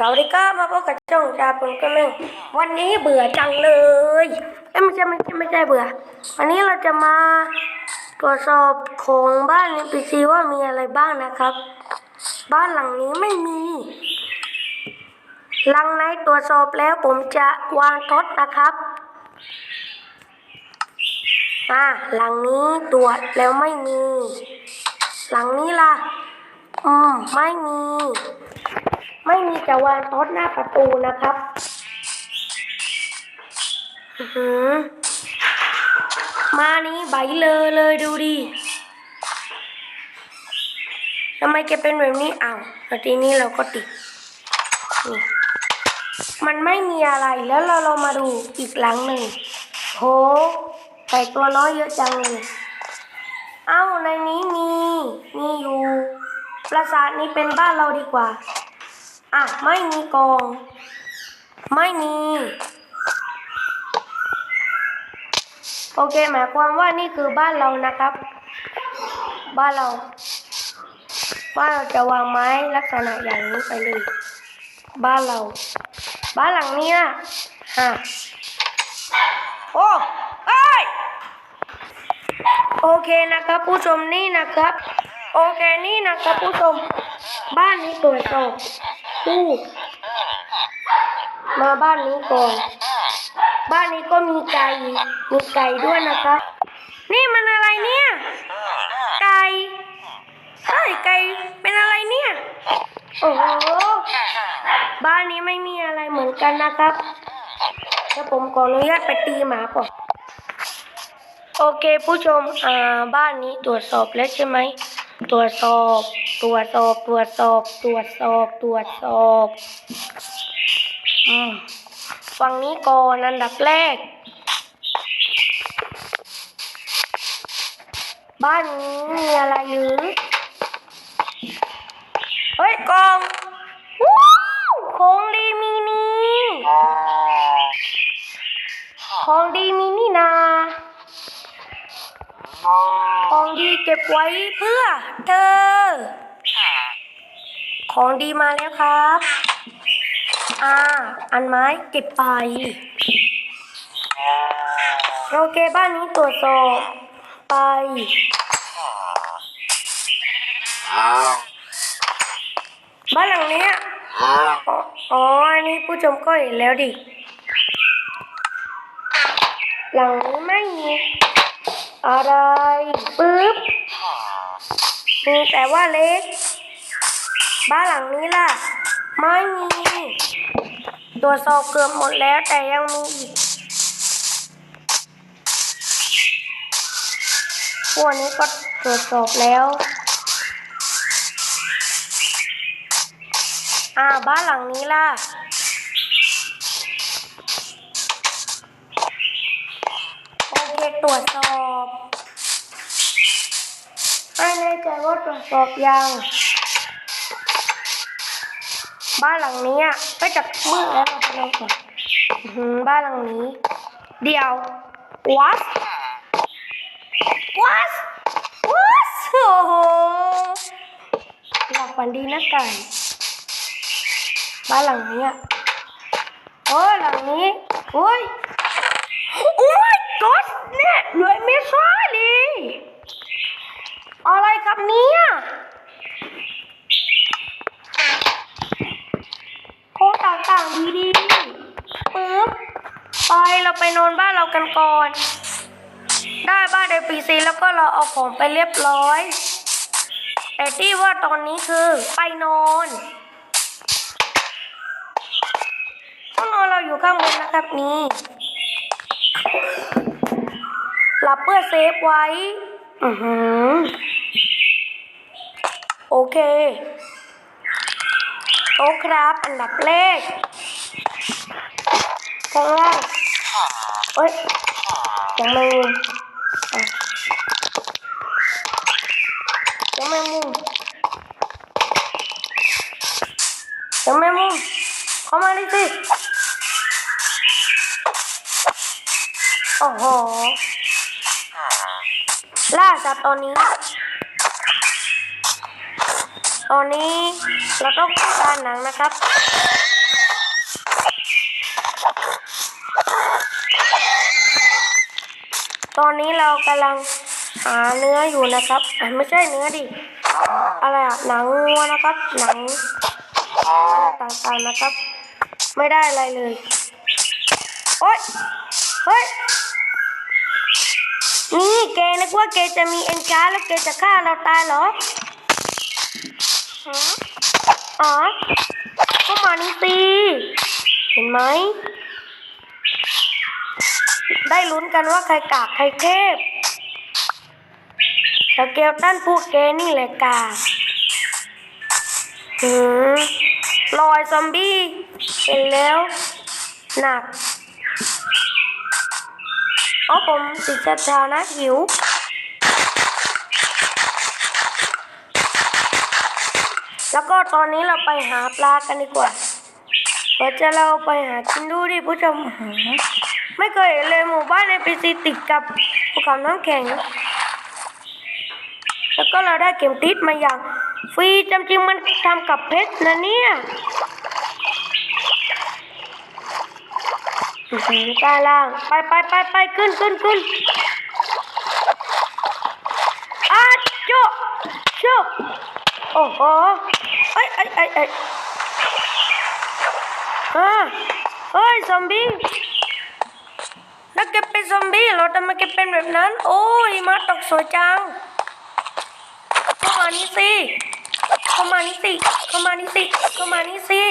สวัสดีครับมาพบกับช่องชาปนก็เล่งวันนี้เบื่อจังเลยเอ้ไม่ใช่ไม่ใช่ไม่ใช่เบื่อ วันนี้เราจะมาตรวจสอบของบ้านในปีซีว่ามีอะไรบ้างนะครับ บ้านหลังนี้ไม่มี หลังไหนตรวจสอบแล้วผมจะวางทดนะครับอ่าหลังนี้ตรวจแล้วไม่มี หลังนี้ล่ะ อืมไม่มี ไม่มีจะวางโต๊ะหน้าประตูนะครับอือหือมานี้ใบเลยเลยดูดิทำไมแกเป็นแบบนี้อ้าวแล้วทีนี้เราก็ติดนี่มันไม่มีอะไรแล้วเราเรามาดูอีกหลังหนึ่งโหไก่ตัวน้อยเยอะจังเลยเอ้าในนี้มีมีอยู่ปราสาทนี้เป็นบ้านเราดีกว่า อะ ไม่มีกอง ไม่มี โอเค หมายความว่านี่คือบ้านเรานะครับ บ้านเรา บ้านเราจะวางไม้ลักษณะอย่างนี้ไปเลย บ้านเรา บ้านหลังนี้นะฮะโอ้เอ้ยโอเคนะครับผู้ชมนี่นะครับ โอเคนี่นะครับผู้ชม บ้านนี้ตรวจสู้ มาบ้านนี้ก่อน บ้านนี้ก็มีไก่ มีไก่ด้วยนะครับนี่มันอะไรเนี่ย ไก่เฮ้ยไก่ เป็นอะไรเนี่ย โอ้โห บ้านนี้ไม่มีอะไรเหมือนกันนะครับเดี๋ยวผมขออนุญาตไปตีหมาก่อน โอเคผู้ชม อ่า บ้านนี้ตรวจสอบแล้วใช่ไหม ตรวจสอบ ตรวจสอบตรวจสอบตรวจสอบตรวจสอบอืมฝั่งนี้ก่อนอันดับแรก บ้านนี้มีอะไรหรือเฮ้ยกองว้าวของดีมีนี่ของดีมีนี่นาของดีเก็บไว้เพื่อเธอ ของดีมาแล้วครับ อ่า อันไม้เก็บไป โอเคบ้านนี้ตรวจสอบไป บ้านหลังเนี้ยอ๋อ อันนี้ผู้ชมก็เห็นแล้วดิ หลังนี้ไม่มีอะไร ปึ๊บมีแต่ว่าเล็ก บ้านหลังนี้ล่ะ ไม่มีตรวจสอบเกือบหมดแล้วแต่ยังมีอีกพวกนี้ก็ตรวจสอบแล้ว อ่าบ้านหลังนี้ล่ะ โอเคตรวจสอบไม่แน่ใจว่าตรวจสอบยัง บ้านหลังนี้อะก็จะมืดแล้วเราไปลองก่อนะบ้านหลังนี้ เดี๋ยว what what what โอ้โหหลับฝันดีนะไก่บ้านหลังนี้อะโอ้หลังนี้โอ้ยโอ้ยกอสเนี่ยรวยไม่ซ่าเลยอะไรครับเนี่ยโค้ง ต่างดีๆปึ๊บไปเราไปนอนบ้านเรากันก่อน ได้บ้านในปีซีแล้วก็เราเอาของไปเรียบร้อย แต่ที่ว่าตอนนี้คือไปนอนห้องนอนเราอยู่ข้างบนนะครับนี่หลับเพื่อเซฟไว้ อือหือ โอเคโต๊ะครับ อันดับแรก ข้างล่างเอ้ยยังไม่มุมยังไม่มุมยังไม่มุมเข้ามาดิสิโอ้โหล่าสัตว์ตอนนี้ ตอนนี้เราต้องการหนังนะครับ ตอนนี้เรากำลังหาเนื้ออยู่นะครับอ่ไม่ใช่เนื้อดิ อะไรอะหนังงัวนะครับ หนังอะไรต่างๆนะครับ ไม่ได้อะไรเลย โอ๊ย เฮ้ย นี่แกนึกว่าแกจะมีเอ็นการ์แล้วแกจะฆ่าเราตายเหรออ๋อก็มานี่สิเห็นไหม ได้ลุ้นกันว่าใครกากใครเทพสเกลตันพวกแกนี่แหละกากหืมลอยซอมบี้เห็นแล้ว หนักอ๋อผมติดศรัทธานะหิวแล้วก็ตอนนี้เราไปหาปลากันดีกว่าเดี๋ยวจะเราไปหากินดูดิผู้ชมหือ ไม่เคยเห็นเลยหมู่บ้านในปีซีติดกับภูเขาน้ำแข็ง แล้วก็เราได้เข็มติดมาอย่าง ฟรีจำจริงมันทำกับเพชรนะเนี่ยใต้ล่าง ไปไปไปไปขึ้นขึ้นขึ้นอาโจโจโอ้โหเอ้ยเอ้ยเอ้ยเอ้ยฮะเฮ้ยซอมบี้ แล้วแกเป็นซอมบี้เรอทำไมแกเป็นแบบนั้น โอ้ยมาตกสวยจังเข้ามานี่สิเข้ามานี่สิเข้ามานี่สิเข้ามานี่สิ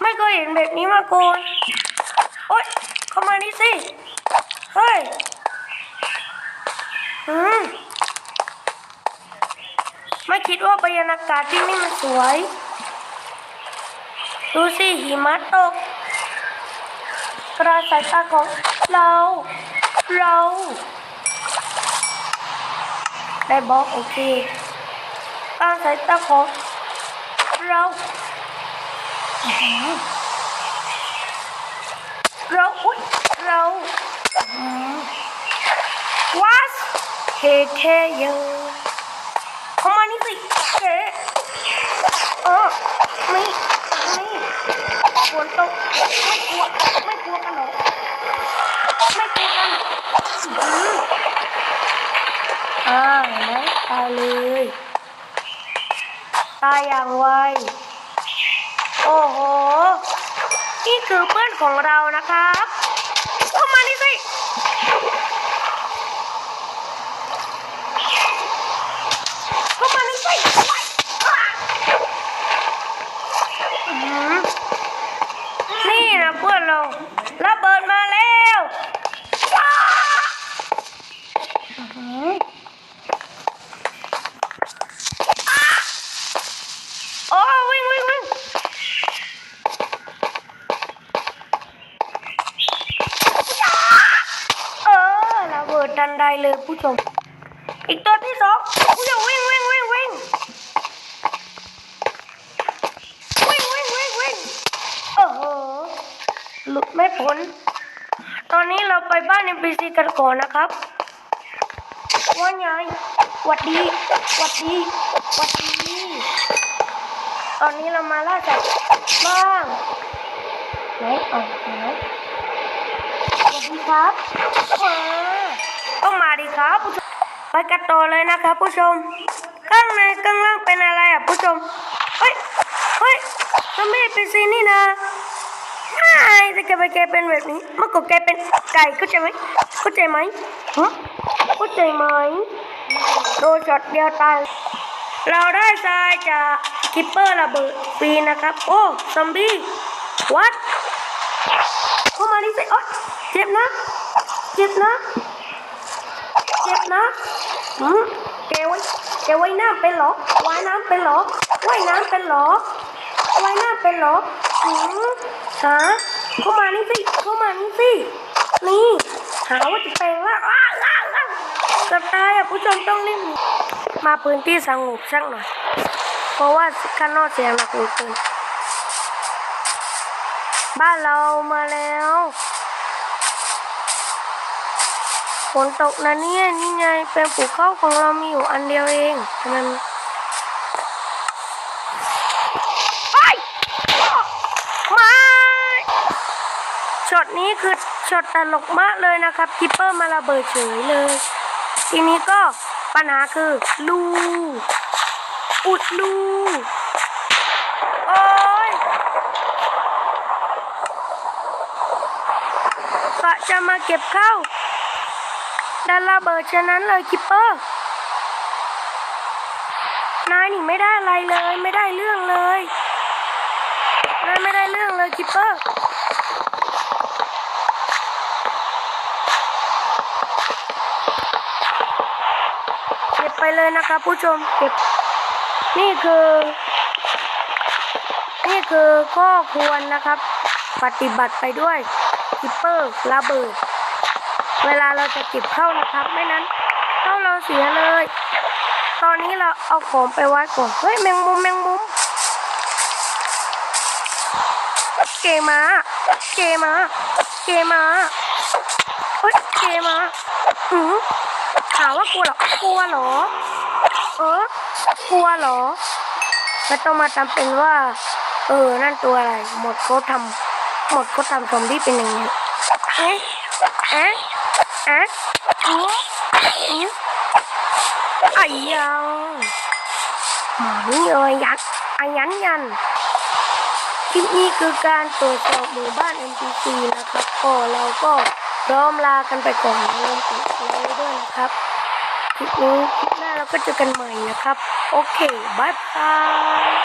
ไม่เคยเห็นแบบนี้มาก่อนโอ๊ยเข้ามานี่สิเฮ้ยอืมไม่คิดว่าบรรยากาศที่นี่มันสวย ดูสิหิมะตก กระสายตาของเรา เรา ได้บอกโอเคกระสายตาของเราเราอุ้ยเราวัสเฮเทเยอเข้ามานี่สิเจ๊เออไม่ไม่ฝ นตกไม่กลัวไม่กลัวกันหรอไม่กลัวกันอืออ่าเห็นไหมตายเลยตายอย่างไวโอ้โห นี่คือเพื่อนของเรานะครับ pueblo. La ไปบ้านเอ็มพีซีกันก่อนนะครับว่าไงหวัดดีหวัดดีหวัดดีตอนนี้เรามาล่าสัตว์บ้างไหนเอะไหนสวัสดีครับมาต้องมาดีครับผู้ชมไปกันต่อเลยนะครับผู้ชม ข้างในข้างล่างเป็นอะไรอะผู้ชมเฮ้ยเฮ้ยทำไมเป็นซีนี่นะ ไม่แต่แกไปแกเป็นแบบนี้เมื่อก่อนแกเป็นไก่เข้าใจไหมเข้าใจไหมฮะเข้าใจไหมโดนช็อตเดียวตายเราได้ทรายจากคิปเปอร์ระเบิดฟรีนะครับ โอ้ซอมบี้วัดเข้ามาดิสิโอ๊ยเจ็บนะ เจ็บนะ เจ็บนะอืมแกไว้แกไว้น้ำเป็นหรอว่ายน้ำเป็นหรอว่ายน้ำเป็นหรอว่ายน้ำเป็นหรอ อืมหาเข้ามานี่สิ เข้ามานี่สิ นี่ หาว่าจะแปลงร่างอ้าวอ้าวอ้าวเกับตายอะผู้ชมต้องรีบมาพื้นที่สงบสักหน่อย เพราะว่าข้างนอกเสียงหนักเหลือเกินบ้านเรามาแล้วฝนตกนะเนี่ยนี่ไงเป็นปลูกข้าวของเรามีอยู่อันเดียวเองทำไมมั นี้คือช็อตตลกมากเลยนะครับคิปเปอร์มาระเบิดเฉยเลย ทีนี้ก็ปัญหาคือรูอุดรูโอ้ยกะจะมาเก็บเข้าดันระเบิดฉะนั้นเลยคิปเปอร์นายนี่ไม่ได้อะไรเลย ไม่ได้เรื่องเลยนายไม่ได้เรื่องเลยคิปเปอร์ เก็บ ไปเลยนะครับ ผู้ชมเก็บ นี่คือ นี่คือข้อควรนะครับ ปฏิบัติไปด้วยคิปเปอร์ระเบิด เวลาเราจะเก็บเข้านะครับ ไม่นั้นเข้าเราเสียเลย ตอนนี้เราเอาของไปไว้ก่อน เฮ้ยแมงมุมแมงมุมเกมา เกมา เกมาเฮ้ยเกมาอือ ถามว่ากลัวเหรอกลัวเหรอ เออกลัวเหรอไม่ต้องมาจำเป็นว่า เออ นั่นตัวอะไร หมดเขาทำหมดเขาทำซอมบี้เป็นอย่างนี้เอ๊ะเอ๊ะเอ๊ะอืออือไอ้ยังหมานี่เอ้ยยันไอ้ยันยันคลิปนี้คือการตรวจสอบหมู่บ้าน NPC นะครับก็เราก็พร้อมลากันไปก่อนอย่าลืมกดไลค์ด้วยนะครับ คลิปนี้คลิปหน้าเราก็เจอกันใหม่นะครับ โอเคบายบาย